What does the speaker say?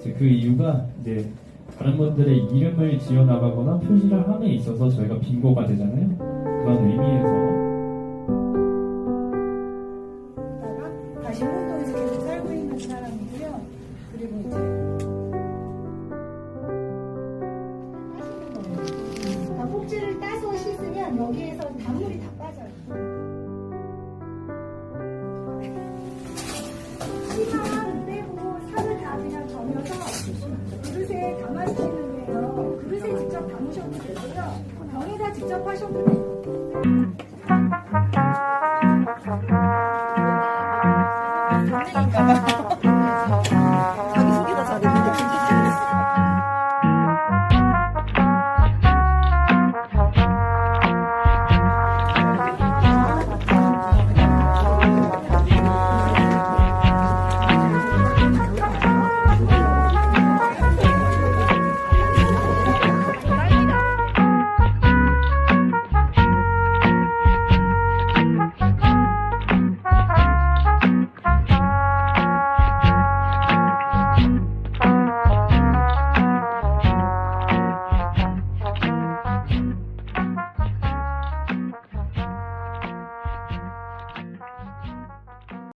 이제 그 이유가 이제 다른 분들의 이름을 지어 나가거나 표시를 함에 있어서 저희가 빙고가 되잖아요. 그런 의미에서 거예요. 그러니까 꼭지를 따서 씻으면 여기에서 단물이 다 빠져요. 직접 담으셔도 되고요. 병에다 직접 하셔도 돼요.